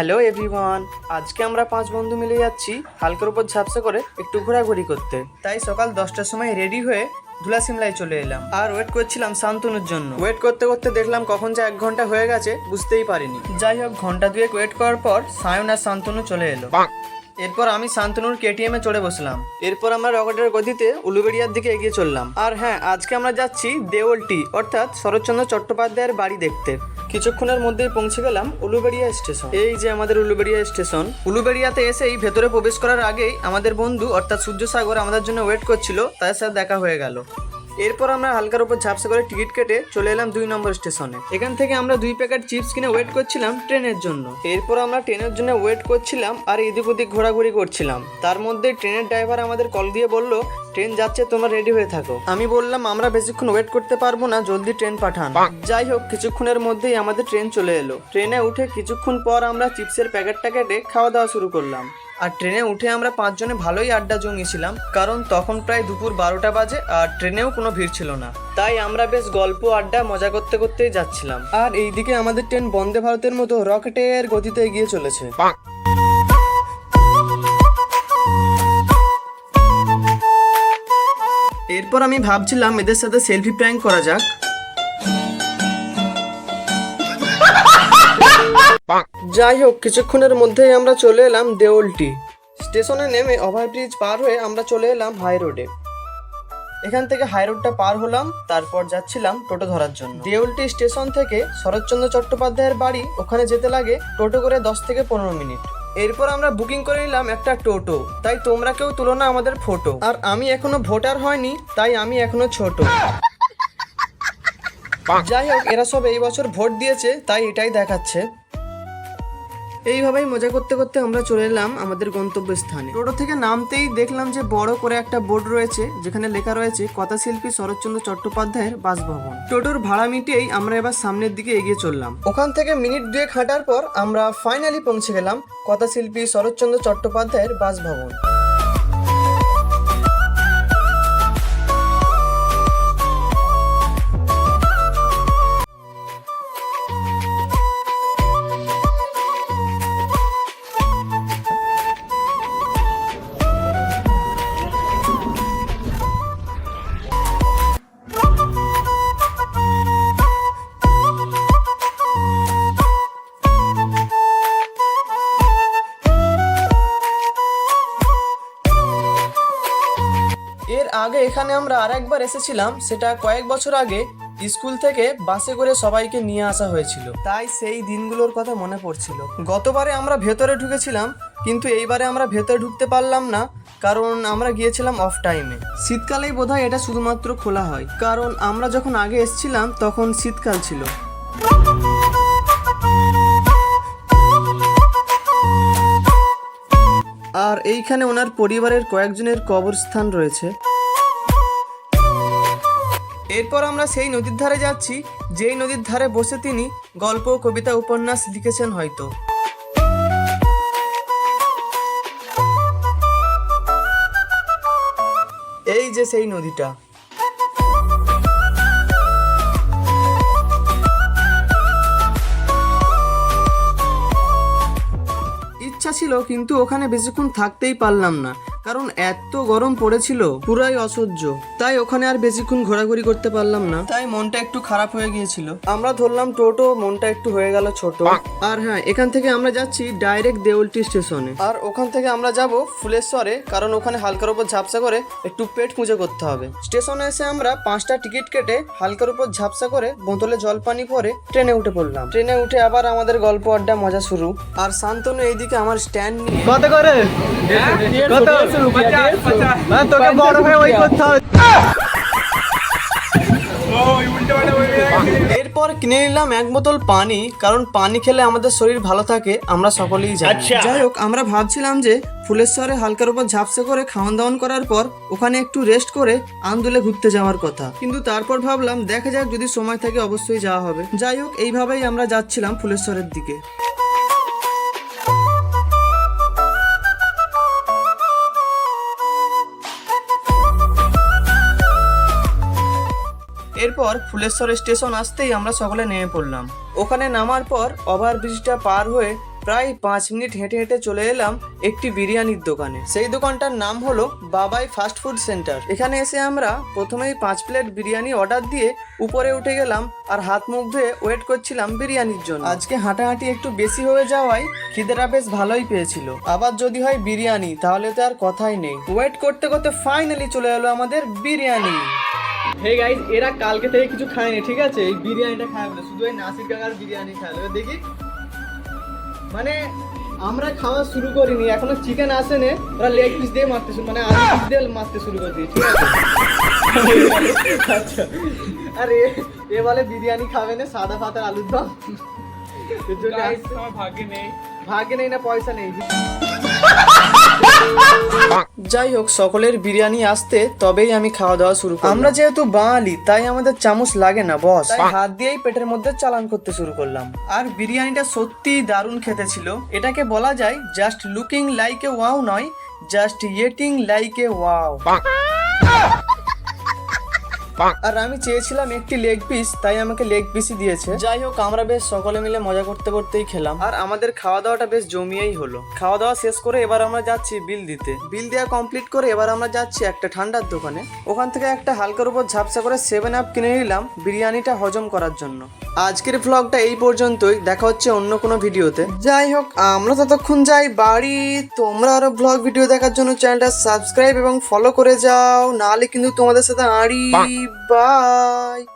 Hello everyone আজকে আমরা পাঁচ বন্ধু মিলে যাচ্ছি হালকার উপর ঝাপসা করে একটু ঘোরাঘুরি করতে। তাই সকাল দশটার সময় রেডি হয়ে ধুলা সিমলায় চলে এলাম। আর ওয়েট করছিলাম শান্তনুর জন্য। ওয়েট করতে করতে দেখলাম কখন যে এক ঘণ্টা হয়ে গেছে বুঝতেই পারিনি। যাই হোক ঘণ্টা দুয়েক ওয়েট করার পর সায়ন আর শান্তনু চলে এলো। এরপর আমি শান্তনুর কেটিএম এ চড়ে বসলাম। এরপর আমরা রকেটের গতিতে উলুবেড়িয়ার দিকে এগিয়ে চললাম। আর হ্যাঁ আজকে আমরা যাচ্ছি দেওলটি অর্থাৎ শরৎচন্দ্র চট্টোপাধ্যায়ের বাড়ি দেখতে। কিছুক্ষণের মধ্যেই পৌঁছে গেলাম উলুবেড়িয়া স্টেশন। এই যে আমাদের উলুবেড়িয়া স্টেশন, উলুবেড়িয়াতে এসেই ভেতরে প্রবেশ করার আগেই আমাদের বন্ধু অর্থাৎ সূর্য সাগর আমাদের জন্য ওয়েট করছিল, তার সাথে দেখা হয়ে গেল। এরপর আমরা হালকার উপর ঝাপসা করে টিকিট কেটে চলে এলাম দুই নম্বর স্টেশনে। এখান থেকে আমরা দুই প্যাকেট চিপস কিনে ওয়েট করছিলাম ট্রেনের জন্য। এরপর আমরা ট্রেনের জন্য ওয়েট করছিলাম আর এদিক ওদিক ঘোরাঘুরি করছিলাম। তার মধ্যে ট্রেনের ড্রাইভার আমাদের কল দিয়ে বলল ট্রেন যাচ্ছে তোমরা রেডি হয়ে থাকো। আমি বললাম আমরা বেশিক্ষণ ওয়েট করতে পারব না জলদি ট্রেন পাঠান। যাই হোক কিছুক্ষণের মধ্যেই আমাদের ট্রেন চলে এলো। ট্রেনে উঠে কিছুক্ষণ পর আমরা চিপসের প্যাকেটটা কেটে খাওয়া দাওয়া শুরু করলাম। আর ট্রেনে উঠে আমরা পাঁচজনে ভালোই আড্ডা জমিয়েছিলাম কারণ তখন প্রায় দুপুর বারোটা বাজে আর ট্রেনেও কোনো ভিড় ছিল না। তাই আমরা বেশ গল্প আড্ডা মজা করতে করতেই যাচ্ছিলাম। আর এইদিকে আমাদের ট্রেন বন্দে ভারতের মতো রকেটের গতিতে এগিয়ে চলেছে। এরপর আমি ভাবছিলাম এদের সাথে সেলফি প্র্যাঙ্ক করা যাক। যাই হোক কিছুক্ষণের মধ্যেই আমরা চলে এলাম দেওলটি স্টেশনে নেমে ওভারব্রিজ পার হয়ে আমরা চলে এলাম হাই রোডে। এখান থেকে হাই রোডটা পার হলাম তারপর যাচ্ছিলাম টোটো ধরার জন্য। দেউলটি স্টেশন থেকে শরৎচন্দ্র চট্টোপাধ্যায়ের বাড়ি ওখানে যেতে লাগে টোটো করে দশ থেকে পনেরো মিনিট। এরপর আমরা বুকিং করে নিলাম একটা টোটো। তাই তোমরা কেউ তুলো না আমাদের ফটো। আর আমি এখনও ভোটার হয়নি তাই আমি এখনও ছোট। যাই হোক এরা সব এই বছর ভোট দিয়েছে তাই এটাই দেখাচ্ছে। এইভাবেই মজা করতে করতে আমরা চলে এলাম আমাদের গন্তব্যস্থানে। টোটো থেকে নামতেই দেখলাম যে বড় করে একটা বোর্ড রয়েছে, যেখানে লেখা রয়েছে, কথাশিল্পী শরৎচন্দ্র চট্টোপাধ্যায়ের বাসভবন। টোটোর ভাড়া মিটিয়েই আমরা এবার সামনের দিকে এগিয়ে চললাম। ওখান থেকে মিনিট দুয়েক হাঁটার পর আমরা ফাইনালি পৌঁছে গেলাম কথাশিল্পী শরৎচন্দ্র চট্টোপাধ্যায়ের বাসভবন। এখানে আমরা আরেকবার এসেছিলাম, সেটা কয়েক বছর আগে স্কুল থেকে বাসে করে সবাইকে নিয়ে আসা হয়েছিল। তাই সেই দিনগুলোর কথা মনে পড়ছিল। গতবারে আমরা ভেতরে ঢুকেছিলাম, কিন্তু এইবারে আমরা ভেতরে ঢুকতে পারলাম না, কারণ আমরা গিয়েছিলাম অফ টাইমে শীতকালেই বোধহয় এটা শুধুমাত্র খোলা হয়। কারণ আমরা যখন আগে এসেছিলাম, তখন শীতকাল ছিল। আর এইখানে ওনার পরিবারের কয়েকজনের কবরস্থান রয়েছে। এরপর আমরা সেই নদীর ধারে যাচ্ছি, যেই নদীর ধারে বসে তিনি গল্প, কবিতা, উপন্যাস লিখেছেন হয়তো। এই যে সেই নদীটা। ইচ্ছা ছিল, কিন্তু ওখানে বেশিক্ষণ থাকতেই পারলাম না। কারণ এত গরম পড়েছিল পুরাই অসহ্য। তাই ওখানে আর বেশিক্ষণ ঘোরাঘুরি করতে পারলাম না। তাই মনটা একটু খারাপ হয়ে গিয়েছিল। আমরা ধরলাম টোটো মনটা একটু হয়ে গেল ছোট। আর হ্যাঁ এখান থেকে আমরা যাচ্ছি ডাইরেক্ট দেউলটি স্টেশনে। আর ওখান থেকে আমরা যাব ফুলেশ্বরে কারণ ওখানে হালকার উপর ঝাপসা করে একটু পেট পুজো করতে হবে। স্টেশনে এসে আমরা পাঁচটা টিকিট কেটে হালকার উপর ঝাপসা করে বোতলে জল পানি ভরে ট্রেনে উঠে পড়লাম। ট্রেনে উঠে আবার আমাদের গল্প আড্ডা মজা শুরু। আর শান্তনু এইদিকে আমার স্ট্যান্ড নিয়ে কত করে? কত? মানে তোকে বড় হয়ে ওই করতে হবে। এরপর কিনে নিলাম এক বোতল পানি কারণ পানি খেলে আমাদের শরীর ভালো থাকে আমরা সকলেই জানি। যাই হোক আমরা ভাবছিলাম যে ফুলেশ্বরে হালকার উপর ঝাপসে করে খাওয়ান দাওয়ান করার পর ওখানে একটু রেস্ট করে আন্দোলে ঘুরতে যাওয়ার কথা। কিন্তু তারপর ভাবলাম দেখা যাক যদি সময় থাকে অবশ্যই যাওয়া হবে। যাই হোক এইভাবেই আমরা যাচ্ছিলাম ফুলেশ্বরের দিকে। এরপর ফুলেশ্বর স্টেশন আসতেই আমরা সকলে নেমে পড়লাম। ওখানে নামার পর ওভার ব্রিজটা পার হয়ে প্রায় পাঁচ মিনিট হেঁটে হেঁটে চলে এলাম একটি বিরিয়ানির দোকানে। সেই দোকানটার নাম হলো বাবাই ফাস্ট ফুড সেন্টার। এখানে এসে আমরা প্রথমেই পাঁচ প্লেট বিরিয়ানি অর্ডার দিয়ে উপরে উঠে গেলাম আর হাত মুখ ধুয়ে ওয়েট করছিলাম বিরিয়ানির জন্য। আজকে হাঁটাহাঁটি একটু বেশি হয়ে যাওয়ায় খিদেরা বেশ ভালোই পেয়েছিল। আবার যদি হয় বিরিয়ানি, তাহলে তো আর কথাই নেই। ওয়েট করতে করতে ফাইনালি চলে এলো আমাদের বিরিয়ানি। হে গাইস এরা কালকে থেকে কিছু খায়নি ঠিক আছে? এই বিরিয়ানিটা খায় বলে শুধু এই নাসির কাকার বিরিয়ানি খায় দেখি। মানে আমরা খাওয়া শুরু করিনি এখনও চিকেন আসেনি। ওরা লেগ পিস দিয়ে মারতে শুরু মানে আলু পিস দিয়ে মারতে শুরু করে দিয়েছে ঠিক আছে? আচ্ছা। আরে এ বলে বিরিয়ানি খাবে না সাদা ভাতের আলুর দম। এর জন্য গাইস ভাগ্যে নেই। ভাগ্যে নেই না পয়সা নেই। যাই হোক সকলের বিরিয়ানি আসতে তবেই আমি খাওয়া দাওয়া শুরু করলাম। আমরা যেহেতু বাঙালি তাই আমাদের চামচ লাগে না বস। তাই হাত দিয়েই পেটের মধ্যে চালান করতে শুরু করলাম। আর বিরিয়ানিটা সত্যি দারুণ খেতে ছিল। এটাকে বলা যায় just looking like a wow নয় just eating like a wow আর আমি চেয়েছিলাম একটি লেগ পিস তাই আমাকে লেগ পিসই দিয়েছে। যাই হোক আমরা বেশ সকলে মিলে মজা করতে করতেই খেলাম। আর আমাদের খাওয়া দাওয়াটা বেশ জমিয়েই হলো। খাওয়া দাওয়া শেষ করে এবার আমরা যাচ্ছি বিল দিতে। বিল দেওয়া কমপ্লিট করে এবার আমরা যাচ্ছি একটা ঠান্ডার দোকানে। ওখান থেকে একটা হালকার উপর ঝাপসা করে সেভেন আপ কিনে নিলাম বিরিয়ানিটা হজম করার জন্য। আজকের ভ্লগটা এই পর্যন্তই। দেখা হচ্ছে অন্য কোনো ভিডিওতে। যাই হোক আমরা ততক্ষণ যাই বাড়ি। তোমরা আরও ব্লগ ভিডিও দেখার জন্য চ্যানেলটা সাবস্ক্রাইব এবং ফলো করে যাও। নাহলে কিন্তু তোমাদের সাথে আড়ি Bye.